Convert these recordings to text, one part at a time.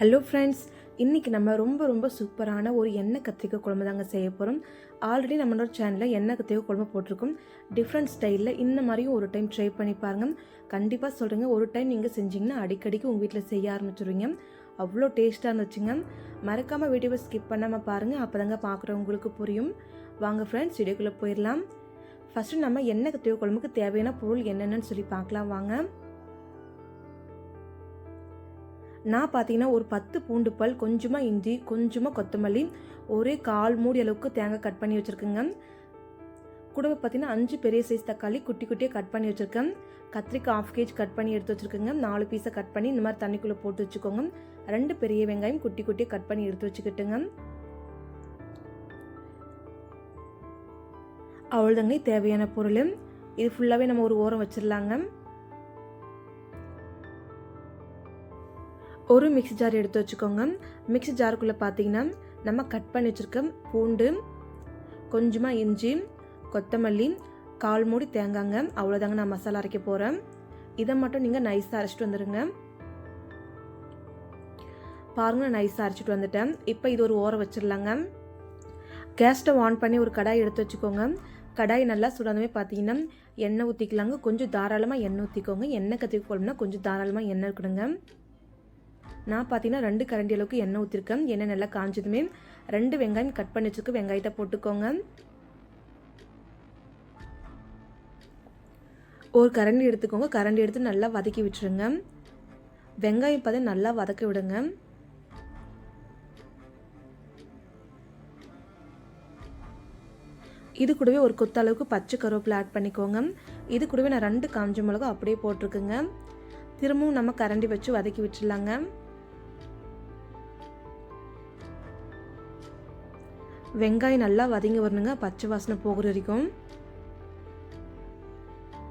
Hello friends இன்றைக்கி நம்ம ரொம்ப ரொம்ப சூப்பரான ஒரு எண்ணெய் கத்திரிக்காய் குழம்பு தாங்க செய்ய போகிறோம் ஆல்ரெடி நம்மளோட சேனலில் எண்ணெய் கத்திரிக்காய் குழம்பு போட்டிருக்கோம். டிஃப்ரெண்ட் ஸ்டைலில் இந்த மாதிரியும் ஒரு டைம் ட்ரை பண்ணி பாருங்கள் கண்டிப்பாக சொல்கிறேங்க ஒரு டைம் நீங்கள் செஞ்சீங்கன்னா அடிக்கடிக்கு உங்கள் வீட்டில் செய்ய ஆரம்பிச்சிருவீங்க. அவ்வளோ டேஸ்ட்டாக இருந்துச்சுங்க. மறக்காமல் வீடியோவை ஸ்கிப் பண்ணாமல் பாருங்கள் அப்போ தாங்க பார்க்குறவங்களுக்கு புரியும். வாங்க ஃப்ரெண்ட்ஸ் வீடியோக்குள்ளே போயிடலாம். ஃபஸ்ட்டு நம்ம எண்ணெய் கத்திரிக்காய் குழம்புக்கு தேவையான பொருள் என்னென்னு சொல்லி பார்க்கலாம் வாங்க. நான் பார்த்தீங்கன்னா ஒரு பத்து பூண்டு பல் கொஞ்சமாக இஞ்சி கொஞ்சமாக கொத்தமல்லி ஒரே கால் மூடி அளவுக்கு தேங்காய் கட் பண்ணி வச்சுருக்கேங்க. கூட பார்த்தீங்கன்னா அஞ்சு பெரிய சைஸ் தக்காளி குட்டி குட்டியாக கட் பண்ணி வச்சுருக்கேன். கத்திரிக்காய் ஆஃப் கேஜ் கட் பண்ணி எடுத்து வச்சுருக்கேங்க. நாலு பீஸை கட் பண்ணி இந்த மாதிரி தண்ணிக்குள்ளே போட்டு வச்சுக்கோங்க. ரெண்டு பெரிய வெங்காயம் குட்டி குட்டியாக கட் பண்ணி எடுத்து வச்சுக்கிட்டுங்க. அவ்வளோதாங்க தேவையான பொருள். இது ஃபுல்லாகவே நம்ம ஒரு ஓரம் வச்சிடலாங்க ஒரு மிக்ஸி ஜார் எடுத்து வச்சுக்கோங்க. மிக்ஸி ஜாருக்குள்ளே பார்த்தீங்கன்னா நம்ம கட் பண்ணி வச்சுருக்க பூண்டு கொஞ்சமாக இஞ்சி கொத்தமல்லி கால் மூடி தேங்காங்க அவ்வளோதாங்க நான் மசாலா அரைக்க போகிறேன் இதை மட்டும் நீங்கள் நைஸாக அரைச்சிட்டு வந்துடுங்க பாருங்க நைஸாக அரைச்சிட்டு வந்துட்டேன். இப்போ இது ஒரு ஓரம் வச்சிடலாங்க. கேஸ் ஸ்டவ் ஆன் பண்ணி ஒரு கடாய் எடுத்து வச்சுக்கோங்க. கடாய் நல்லா சுடாதமே பார்த்தீங்கன்னா எண்ணெய் ஊற்றிக்கலாங்க கொஞ்சம் தாராளமாக எண்ணெய் ஊற்றிக்கோங்க எண்ணெய் கற்றுக்கொள்ளணும்னா கொஞ்சம் தாராளமாக எண்ணெய் இருக்கணுங்க. நான் பார்த்தீங்கன்னா ரெண்டு கரண்டி அளவுக்கு எண்ணெய் ஊற்றிருக்கேன் எண்ணெய் நல்லா காஞ்சதுமே ரெண்டு வெங்காயம் கட் பண்ணி வச்சுருக்கு வெங்காயத்தை போட்டுக்கோங்க. ஒரு கரண்டி எடுத்துக்கோங்க. கரண்டி எடுத்து நல்லா வதக்கி விட்டுருங்க. வெங்காயம் பார்த்து நல்லா வதக்க விடுங்க. இது கூடவே ஒரு கொத்த அளவுக்கு பச்சை கருவேப்பிலை ஆட் பண்ணிக்கோங்க. இது கூடவே நான் ரெண்டு காஞ்ச மிளகா அப்படியே போட்டிருக்குங்க. திரும்பவும் நம்ம கரண்டி வச்சு வதக்கி விட்டுடலாங்க. வெங்காயம் நல்லா வதங்கி வரணுங்க. பச்சை வாசனை போகிற வரைக்கும்.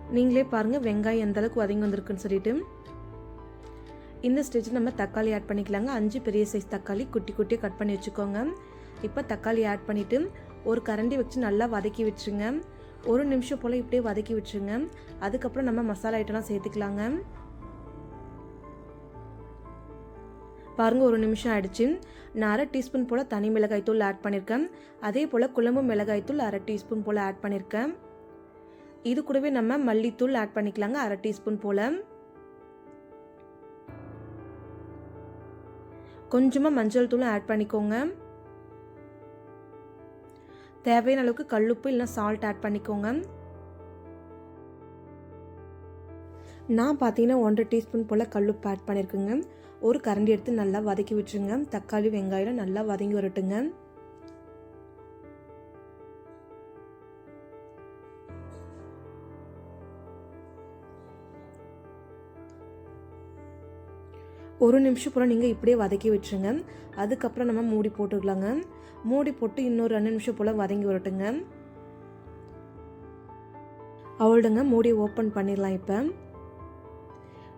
நீங்களே பாருங்கள் வெங்காயம் எந்த அளவுக்கு வதங்கி வந்திருக்குன்னு சொல்லிட்டு. இந்த ஸ்டேஜில் நம்ம தக்காளி ஆட் பண்ணிக்கலாங்க. அஞ்சு பெரிய சைஸ் தக்காளி குட்டி குட்டி கட் பண்ணி வச்சுக்கோங்க. இப்போ தக்காளி ஆட் பண்ணிவிட்டு ஒரு கரண்டி வச்சு நல்லா வதக்கி விட்டுருங்க. ஒரு நிமிஷம் போல் இப்படியே வதக்கி விட்டுருங்க. அதுக்கப்புறம் நம்ம மசாலா ஐட்டம்லாம் சேர்த்துக்கலாங்க. பாருங்கள் ஒரு நிமிஷம் ஆயிடுச்சு. நான் அரை டீஸ்பூன் போல் தனி மிளகாய் தூள் ஆட் பண்ணியிருக்கேன் அதே போல் குழம்பு மிளகாய் தூள் அரை டீஸ்பூன் போல் ஆட் பண்ணியிருக்கேன் இது கூடவே நம்ம மல்லித்தூள் ஆட் பண்ணிக்கலாங்க அரை டீஸ்பூன் போல். கொஞ்சமாக மஞ்சள் தூளும் ஆட் பண்ணிக்கோங்க. தேவையான அளவுக்கு கல்லுப்பு இல்லைனா சால்ட் ஆட் பண்ணிக்கோங்க. நான் பார்த்தீங்கன்னா ஒன்றரை டீஸ்பூன் போல் கல்லுப்பு ஆட் பண்ணியிருக்குங்க ஒரு கரண்டி எடுத்து நல்லா வதக்கி விட்டுருங்க. தக்காளி வெங்காயம் நல்லா வதங்கி வரட்டுங்க. ஒரு நிமிஷம் போல் நீங்கள் இப்படியே வதக்கி விட்டுருங்க. அதுக்கப்புறம் நம்ம மூடி போட்டுக்கலாங்க. மூடி போட்டு இன்னொரு ரெண்டு நிமிஷம் போல் வதங்கி வரட்டுங்க. அவள்டுங்க மூடி ஓப்பன் பண்ணிடலாம் இப்போ.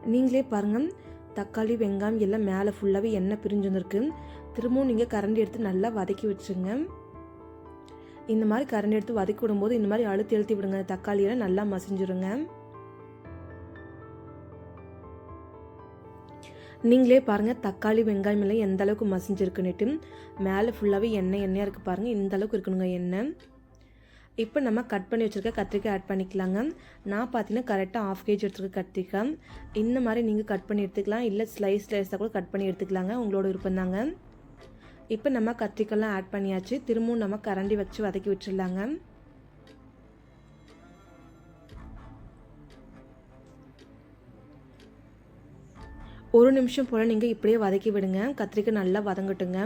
நீங்களே பாருங்கள் தக்காளி வெங்காயம் எல்லாம் மேலே ஃபுல்லாகவே எண்ணெய் பிரிஞ்சு வந்துருக்கு. திரும்பவும் நீங்கள் கரண்டி எடுத்து நல்லா வதக்கி வச்சுருங்க. இந்த மாதிரி கரண்டி எடுத்து வதக்கி விடும்போது இந்த மாதிரி அழுத்தி அழுத்தி விடுங்க. தக்காளியெல்லாம் நல்லா மசிஞ்சிருங்க. நீங்களே பாருங்கள் தக்காளி வெங்காயம் எல்லாம் எந்த அளவுக்கு மசிஞ்சிருக்குன்னுட்டு. மேலே ஃபுல்லாகவே எண்ணெய் எண்ணெயாக இருக்குது பாருங்கள் இந்த அளவுக்கு இருக்கணுங்க எண்ணெய். இப்போ நம்ம கட் பண்ணி வச்சுருக்க கத்திரிக்காய் ஆட் பண்ணிக்கலாங்க. நான் பார்த்தீங்கன்னா கரெக்டாக ஆஃப் கேஜி எடுத்துருக்க கத்திரிக்காய். இந்த மாதிரி நீங்கள் கட் பண்ணி எடுத்துக்கலாம். இல்லை ஸ்லைஸ் ஸ்லைஸாக கூட கட் பண்ணி எடுத்துக்கலாங்க. உங்களோட விருப்பம் தாங்க இப்போ நம்ம கத்திரிக்காய்லாம் ஆட் பண்ணியாச்சு. திரும்பவும் நம்ம கரண்டி வச்சு வதக்கி விட்டுடலாங்க ஒரு நிமிஷம் போல் நீங்கள் இப்படியே வதக்கி விடுங்க. கத்திரிக்காய் நல்லா வதங்கட்டுங்க.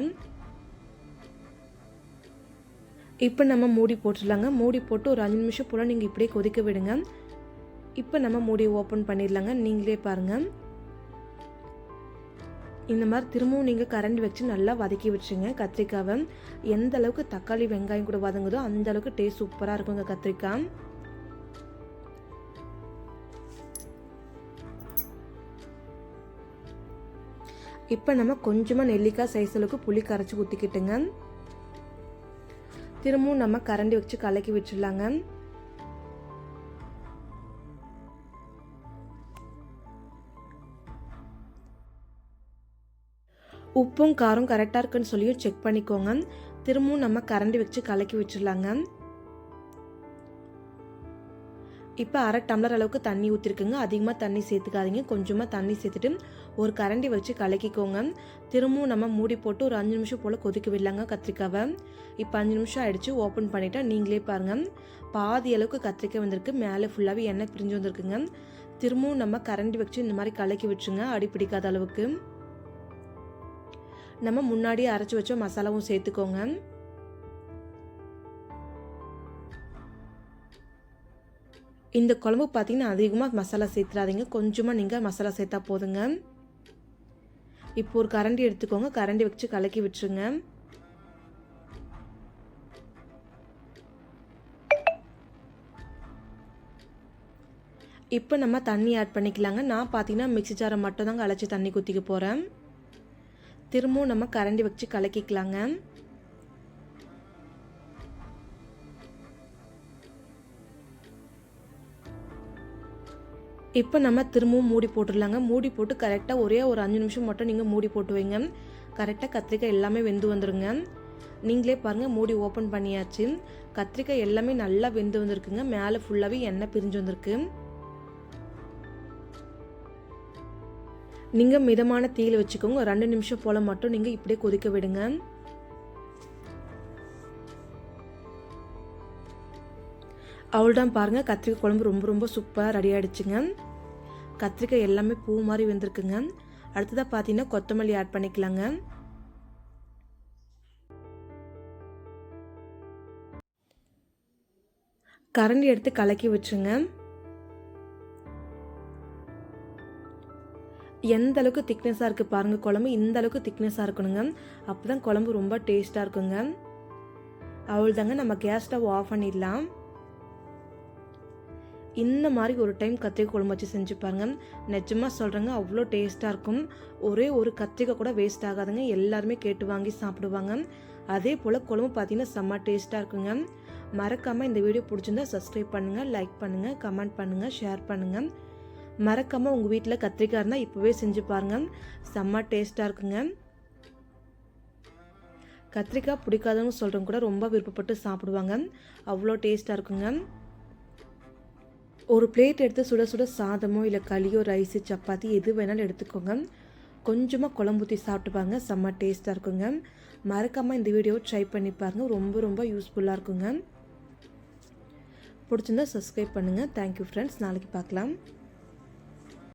இப்போ நம்ம மூடி போட்டுடலாங்க. மூடி போட்டு ஒரு அஞ்சு நிமிஷம் போல் நீங்கள் இப்படியே கொதிக்க விடுங்க. இப்போ நம்ம மூடி ஓப்பன் பண்ணிடலாங்க. நீங்களே பாருங்கள் இந்த மாதிரி திரும்பவும் நீங்கள் கரண்டி வச்சு நல்லா வதக்கி வச்சுங்க கத்திரிக்காவை. எந்த அளவுக்கு தக்காளி வெங்காயம் கூட வதங்குதோ அந்த அளவுக்கு டேஸ்ட் சூப்பராக இருக்குங்க கத்திரிக்காய். இப்போ நம்ம கொஞ்சமாக நெல்லிக்காய் சைஸ் அளவுக்கு புளி கரைச்சி ஊற்றிக்கிட்டுங்க திரும்பவும் நம்ம கரண்டி வச்சு கலக்கி வச்சிடலாங்க உப்பும் காரம் கரெக்டாக இருக்குன்னு சொல்லியும் செக் பண்ணிக்கோங்க. திரும்பவும் நம்ம கரண்டி வச்சு கலக்கி வச்சிடலாங்க இப்போ அரை டம்ளர் அளவுக்கு தண்ணி ஊற்றிருக்குங்க அதிகமாக தண்ணி சேர்த்துக்காதீங்க. கொஞ்சமாக தண்ணி சேர்த்துட்டு ஒரு கரண்டி வச்சு கலக்கிக்கோங்க. திரும்பவும் நம்ம மூடி போட்டு ஒரு அஞ்சு நிமிஷம் போல் கொதிக்க விடலாங்க கத்திரிக்காவை. இப்போ அஞ்சு நிமிஷம் ஆகிடுச்சு ஓப்பன் பண்ணிட்டா நீங்களே பாருங்கள் பாதி அளவுக்கு கத்திரிக்காய் வந்திருக்கு. மேலே ஃபுல்லாகவே எண்ணெய் பிரிஞ்சு வந்திருக்குங்க. திரும்பவும் நம்ம கரண்டி வச்சு இந்த மாதிரி கலக்கி விட்டுருங்க. அடி பிடிக்காத அளவுக்கு. நம்ம முன்னாடியே அரைச்சி வச்ச மசாலாவும் சேர்த்துக்கோங்க. இந்த குழம்பு பார்த்தீங்கன்னா அதிகமாக மசாலா சேர்த்துறாதீங்க. கொஞ்சமாக நீங்கள் மசாலா சேர்த்தா போதுங்க. இப்போ ஒரு கரண்டி எடுத்துக்கோங்க. கரண்டி வச்சு கலக்கி விட்டுருங்க. இப்போ நம்ம தண்ணி ஆட் பண்ணிக்கலாங்க. நான் பார்த்தீங்கன்னா மிக்சி ஜாரை மட்டும் தாங்க அழைச்சி தண்ணி குத்திக்க போகிறேன் திரும்பவும் நம்ம கரண்டி வச்சு கலக்கிக்கலாங்க. இப்போ நம்ம திரும்பவும் மூடி போட்டுடலாங்க. மூடி போட்டு கரெக்டாக ஒரே ஒரு அஞ்சு நிமிஷம் மட்டும் நீங்கள் மூடி போட்டு வைங்க. கரெக்டாக கத்திரிக்காய் எல்லாமே வெந்து வந்துடுங்க நீங்களே பாருங்கள் மூடி ஓப்பன் பண்ணியாச்சு. கத்திரிக்காய் எல்லாமே நல்லா வெந்து வந்திருக்குங்க. மேலே ஃபுல்லாகவே எண்ணெய் பிரிஞ்சு வந்திருக்கு. நீங்கள் மிதமான தீயில் வச்சுக்கோங்க. ரெண்டு நிமிஷம் போல் மட்டும் நீங்கள் இப்படியே கொதிக்க விடுங்க. அவ்வளோதான் பாருங்கள் கத்திரிக்காய் குழம்பு ரொம்ப ரொம்ப சூப்பராக ரெடி ஆகிடுச்சுங்க கத்திரிக்காய் எல்லாமே பூ மாதிரி வெந்திருக்குங்க. அடுத்ததாக பார்த்தீங்கன்னா கொத்தமல்லி ஆட் பண்ணிக்கலாங்க. கரண்டி எடுத்து கலக்கி வச்சுங்க எந்த அளவுக்கு திக்னஸாக இருக்குது பாருங்கள் குழம்பு. இந்த அளவுக்கு திக்னஸாக இருக்கணுங்க. அப்போ தான் குழம்பு ரொம்ப டேஸ்ட்டாக இருக்குங்க. அவ்வளோதாங்க நம்ம கேஸ் ஸ்டவ் ஆஃப் பண்ணிடலாம். இந்த மாதிரி ஒரு டைம் கத்திரிக்காய் குழம்பு வச்சு செஞ்சு பாருங்க நிஜமாக சொல்கிறேங்க அவ்வளோ டேஸ்ட்டாக இருக்கும். ஒரே ஒரு கத்திரிக்காய் கூட வேஸ்ட் ஆகாதுங்க. எல்லாருமே கேட்டு வாங்கி சாப்பிடுவாங்க. அதே போல் குழம்பு பார்த்தீங்கன்னா செம்ம டேஸ்ட்டாக இருக்குங்க. மறக்காமல் இந்த வீடியோ பிடிச்சிருந்தா சப்ஸ்கிரைப் பண்ணுங்கள் லைக் பண்ணுங்கள் கமெண்ட் பண்ணுங்கள் ஷேர் பண்ணுங்கள் மறக்காமல் உங்கள் வீட்டில் கத்திரிக்காய் இருந்தால் இப்போவே செஞ்சு பாருங்கள் செம்ம டேஸ்ட்டாக இருக்குங்க. கத்திரிக்காய் பிடிக்காதவங்க சொல்கிறவங்க கூட ரொம்ப விருப்பப்பட்டு சாப்பிடுவாங்க. அவ்வளோ டேஸ்ட்டாக இருக்குங்க. ஒரு பிளேட் எடுத்து சுட சுட சாதமோ இல்லை களியோ ரைஸு சப்பாத்தி எது வேணாலும் எடுத்துக்கோங்க. கொஞ்சமாக குழம்பு ஊற்றி சாப்பிட்டுப்பாங்க செம்ம டேஸ்ட்டாக இருக்குங்க. மறக்காமல் இந்த வீடியோவை ட்ரை பண்ணி பாருங்கள் ரொம்ப ரொம்ப யூஸ்ஃபுல்லாக இருக்குங்க. பிடிச்சிருந்தா சப்ஸ்கிரைப் பண்ணுங்கள் தேங்க்யூ ஃப்ரெண்ட்ஸ் நாளைக்கு பார்க்கலாம்.